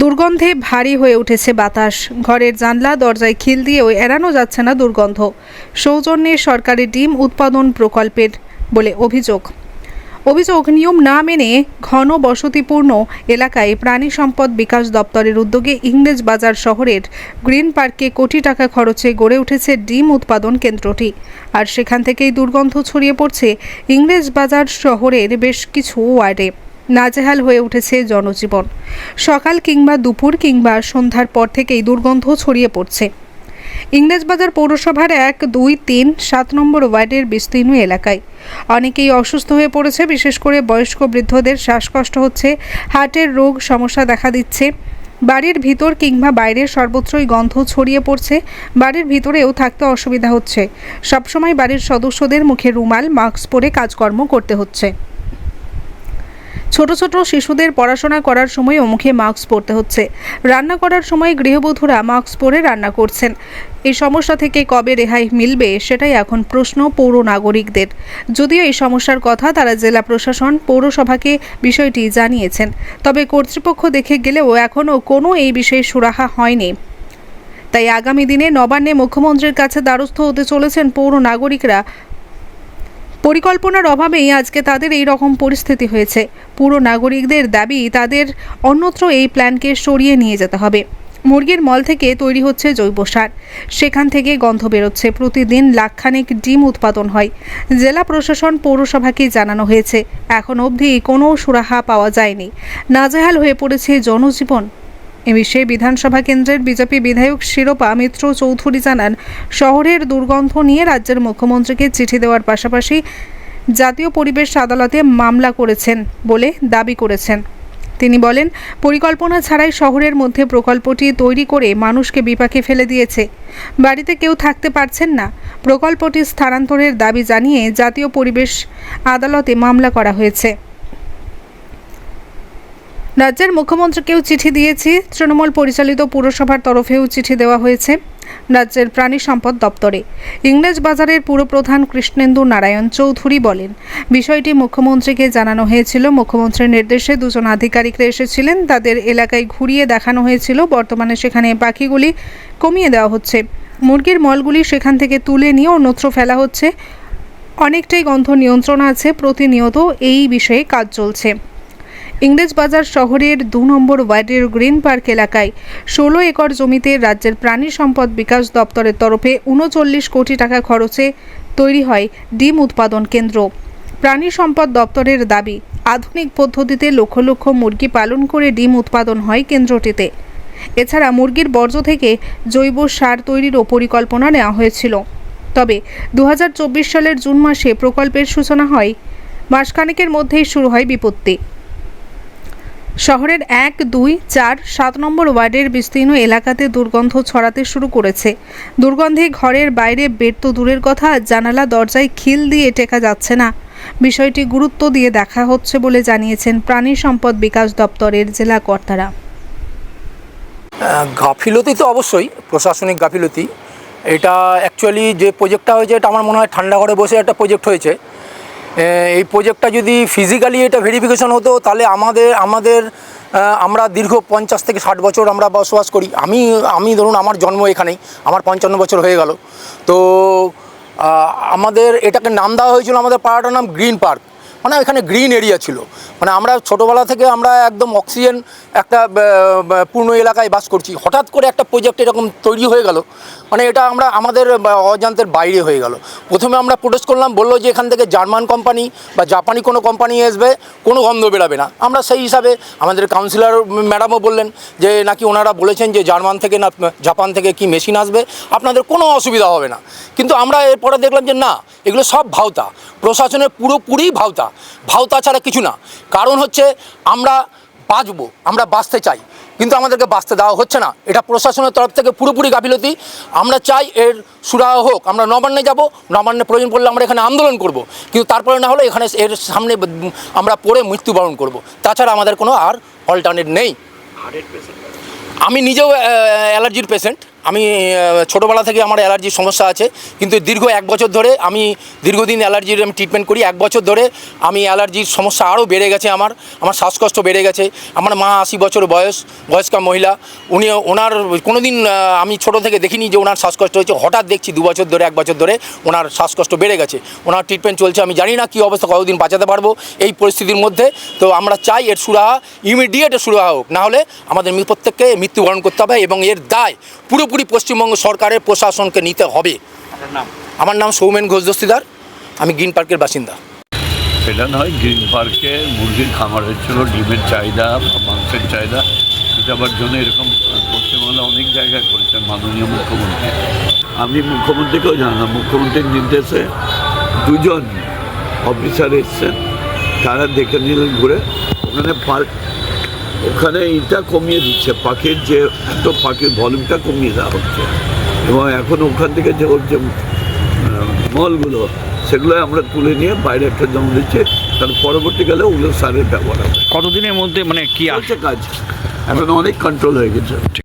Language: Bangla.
দুর্গন্ধে ভারী হয়ে উঠেছে বাতাস। ঘরের জানলা, দরজায় খিল দিয়েও এড়ানো যাচ্ছে না দুর্গন্ধ। সৌজন্যে সরকারি ডিম উৎপাদন প্রকল্পের বলে অভিযোগ। অভিযোগ, নিয়ম না মেনে ঘন বসতিপূর্ণ এলাকায় প্রাণী সম্পদ বিকাশ দপ্তরের উদ্যোগে ইংরেজ বাজার শহরের গ্রিন পার্কে কোটি টাকা খরচে গড়ে উঠেছে ডিম উৎপাদন কেন্দ্রটি। আর সেখান থেকেই দুর্গন্ধ ছড়িয়ে পড়ছে ইংরেজ বাজার শহরের বেশ কিছু ওয়ার্ডে। নাজেহাল হয়ে উঠেছে জনজীবন। সকাল কিংবা দুপুর কিংবা সন্ধ্যার পর থেকেই দুর্গন্ধ ছড়িয়ে পড়ছে। ইংরেজবাজার পৌরসভার এক, দুই, তিন, সাত নম্বর ওয়ার্ডের বিস্তীর্ণ এলাকায়। অনেকেই অসুস্থ হয়ে পড়েছে, বিশেষ করে বয়স্ক বৃদ্ধদের শ্বাসকষ্ট হচ্ছে, হার্টের রোগ সমস্যা দেখা দিচ্ছে। বাড়ির ভিতর কিংবা বাইরে সর্বত্রই গন্ধ ছড়িয়ে পড়ছে, বাড়ির ভিতরেও থাকতে অসুবিধা হচ্ছে। সবসময় বাড়ির সদস্যদের মুখে রুমাল, মাস্ক পরে কাজকর্ম করতে হচ্ছে। ছোট ছোট শিশুদের পড়াশোনা করার সময়ও মুখে মাস্ক পরতে হচ্ছে। রান্না করার সময় গৃহবধূরা মাস্ক পরে রান্না করছেন। এই সমস্যা থেকে কবে রেহাই মিলবে সেটাই এখন প্রশ্ন পৌর নাগরিকদের। যদিও এই সমস্যার কথা তারা জেলা প্রশাসন, পৌরসভাকে বিষয়টি জানিয়েছেন। তবে কর্তৃপক্ষ দেখে গেলেও এখনও কোনো এই বিষয়ে সুরাহা হয়নি। তাই আগামী দিনে নবান্নে মুখ্যমন্ত্রীর কাছে দ্বারস্থ হতে চলেছেন পৌর নাগরিকরা। পরিকল্পনার অভাবেই আজকে তাদের এই রকম পরিস্থিতি হয়েছে। পুরো নাগরিকদের দাবি তাদের অন্যত্র এই প্ল্যানকে সরিয়ে নিয়ে যেতে হবে। মুরগির মল থেকে তৈরি হচ্ছে জৈব সার। সেখান থেকে গন্ধ বেরোচ্ছে। প্রতিদিন লাখখানেক ডিম উৎপাদন হয়। জেলা প্রশাসন, পৌরসভাকে জানানো হয়েছে। এখন অবধি কোনো সুরাহা পাওয়া যায়নি। নাজেহাল হয়ে পড়েছে জনজীবন। এ বিষয়ে বিধানসভা কেন্দ্রের বিজেপি বিধায়ক শিরোপা মিত্র চৌধুরী জানান, শহরের দুর্গন্ধ নিয়ে রাজ্যের মুখ্যমন্ত্রীকে চিঠি দেওয়ার পাশাপাশি জাতীয় পরিবেশ আদালতে মামলা করেছেন বলে দাবি করেছেন। তিনি বলেন, পরিকল্পনা ছাড়াই শহরের মধ্যে প্রকল্পটি তৈরি করে মানুষকে বিপাকে ফেলে দিয়েছে। বাড়িতে কেউ থাকতে পারছেন না। প্রকল্পটি স্থানান্তরের দাবি জানিয়ে জাতীয় পরিবেশ আদালতে মামলা করা হয়েছে। রাজ্যের মুখ্যমন্ত্রীকেও চিঠি দিয়েছি। তৃণমূল পরিচালিত পুরসভার তরফেও চিঠি দেওয়া হয়েছে রাজ্যের প্রাণী সম্পদ দপ্তরে। ইংরেজ বাজারের পুরপ্রধান কৃষ্ণেন্দু নারায়ণ চৌধুরী বলেন, বিষয়টি মুখ্যমন্ত্রীকে জানানো হয়েছিল। মুখ্যমন্ত্রীর নির্দেশে দুজন আধিকারিকরা এসেছিলেন। তাদের এলাকায় ঘুরিয়ে দেখানো হয়েছিল। বর্তমানে সেখানে পাখিগুলি কমিয়ে দেওয়া হচ্ছে। মুরগির মলগুলি সেখান থেকে তুলে নিয়ে অন্যত্র ফেলা হচ্ছে। অনেকটাই গন্ধ নিয়ন্ত্রণ আছে। প্রতিনিয়ত এই বিষয়ে কাজ চলছে। ইংরেজবাজার শহরের দু নম্বর ওয়ার্ডের গ্রিন পার্ক এলাকায় ষোলো একর জমিতে রাজ্যের প্রাণী সম্পদ বিকাশ দপ্তরের তরফে উনচল্লিশ কোটি টাকা খরচে তৈরি হয় ডিম উৎপাদন কেন্দ্র। প্রাণী সম্পদ দপ্তরের দাবি, আধুনিক পদ্ধতিতে লক্ষ লক্ষ মুরগি পালন করে ডিম উৎপাদন হয় কেন্দ্রটিতে। এছাড়া মুরগির বর্জ্য থেকে জৈব সার তৈরিরও পরিকল্পনা নেওয়া হয়েছিল। তবে দু হাজার চব্বিশ সালের জুন মাসে প্রকল্পের সূচনা হয়, মাসখানেকের মধ্যেই শুরু হয় বিপত্তি। শহরের এক, দুই, চার, সাত নম্বর ওয়ার্ডের বিস্তীর্ণ এলাকাতে দুর্গন্ধ ছড়াতে শুরু করেছে। দুর্গন্ধে ঘরের বাইরে বেড তো দূরের কথা, জানালা দরজায় খিল দিয়ে টেকা যাচ্ছে না। বিষয়টি গুরুত্ব দিয়ে দেখা হচ্ছে বলে জানিয়েছেন প্রাণী সম্পদ বিকাশ দপ্তরের জেলা কর্তারা। গাফিলতি তো অবশ্যই, প্রশাসনিক গাফিলতি। এটা অ্যাকচুয়ালি যে প্রজেক্টটা হয়েছে, এটা আমার মনে হয় ঠান্ডা ঘরে বসে একটা প্রজেক্ট হয়েছে। এই প্রজেক্টটা যদি ফিজিক্যালি এটা ভেরিফিকেশন হতো, তাহলে আমাদের আমাদের আমরা দীর্ঘ পঞ্চাশ থেকে ষাট বছর আমরা বসবাস করি। আমি আমি ধরুন আমার জন্ম এখানেই, আমার পঞ্চান্ন বছর হয়ে গেল। তো আমাদের এটাকে নাম দেওয়া হয়েছিল আমাদের পাড়াটার নাম গ্রিন পার্ক মানে এখানে গ্রিন এরিয়া ছিল। মানে আমরা ছোটোবেলা থেকে আমরা একদম অক্সিজেন একটা পূর্ণ এলাকায় বাস করছি। হঠাৎ করে একটা প্রজেক্ট এরকম তৈরি হয়ে গেল। মানে এটা আমরা, আমাদের অজান্তের বাইরে হয়ে গেল। প্রথমে আমরা প্রোটেস্ট করলাম, বলল যে এখান থেকে জার্মান কোম্পানি বা জাপানি কোনো কোম্পানি আসবে, কোনো গন্ধ বেরাবে না। আমরা সেই হিসাবে আমাদের কাউন্সিলর ম্যাডামও বললেন যে নাকি ওনারা বলেছেন যে জার্মান থেকে না, জাপান থেকে কি মেশিন আসবে। আপনাদের কোনো অসুবিধা হবে না। কিন্তু আমরা এরপরে দেখলাম যে না, এগুলো সব ভাওতা। প্রশাসনের পুরোপুরি ভাওতা। ভাওতা ছাড়া কিছু না। কারণ হচ্ছে আমরা বাঁচবো আমরা বাঁচতে চাই। কিন্তু আমাদেরকে বাঁচতে দেওয়া হচ্ছে না। এটা প্রশাসনের তরফ থেকে পুরোপুরি গাফিলতি। আমরা চাই এর সুরাহ হোক। আমরা নবান্নে যাব নবান্নে প্রয়োজন পড়লে আমরা এখানে আন্দোলন করব। কিন্তু তারপরে না হলে এখানে এর সামনে আমরা পড়ে মৃত্যুবরণ করব। তাছাড়া আমাদের কোনো আর অল্টারনেট নেই। আমি নিজেও অ্যালার্জির পেশেন্ট আমি ছোটোবেলা থেকে আমার অ্যালার্জির সমস্যা আছে, কিন্তু দীর্ঘ এক বছর ধরে আমি দীর্ঘদিন অ্যালার্জির আমি ট্রিটমেন্ট করি। এক বছর ধরে আমি অ্যালার্জির সমস্যা আরও বেড়ে গেছে আমার আমার শ্বাসকষ্ট বেড়ে গেছে। আমার মা আশি বছর বয়স, বয়স্কা মহিলা, উনি, ওনার কোনো দিন আমি ছোটো থেকে দেখিনি যে ওনার শ্বাসকষ্ট হয়েছে। হঠাৎ দেখছি দু বছর ধরে, এক বছর ধরে ওনার শ্বাসকষ্ট বেড়ে গেছে। ওনার ট্রিটমেন্ট চলছে, আমি জানি না কী অবস্থা, কতদিন বাঁচাতে পারব এই পরিস্থিতির মধ্যে। তো আমরা চাই এর সুরাহা ইমিডিয়েট সুরাহা হোক। না হলে আমাদের প্রত্যেককে মৃত্যুবরণ করতে হবে এবং এর দায় পুরোপুরি পশ্চিমবঙ্গ সরকারের প্রশাসনকে নিতে হবে। আমার নাম সৌমেন ঘোষ দস্তিদার। আমি গ্রিন পার্কের বাসিন্দা। সেটা নয় গ্রিন পার্কে মুরগির খামার হচ্ছিল ডিমের চাহিদা মাংসের চাহিদা মেটাবার জন্য এরকম পশ্চিমবাংলা অনেক জায়গায় করেছেন মাননীয় মুখ্যমন্ত্রী। আমি মুখ্যমন্ত্রীকেও জানালাম মুখ্যমন্ত্রীর নির্দেশে দুজন অফিসার এসছেন। তারা দেখে নিলেন ঘুরে। ওখানে পার্ক ওখানে এটা কমিয়ে দিচ্ছে পাখির যে এত পাখির ভলিউমটা কমিয়ে দেওয়া হচ্ছে। এবং এখন ওখান থেকে যে ওর যে মলগুলো সেগুলো আমরা তুলে নিয়ে বাইরে একটা জমা দিচ্ছি কারণ পরবর্তীকালে ওগুলো সারের ব্যবহার হবে। কতদিনের মধ্যে মানে কি আছে কাজ। এখন অনেক কন্ট্রোল হয়ে গেছে।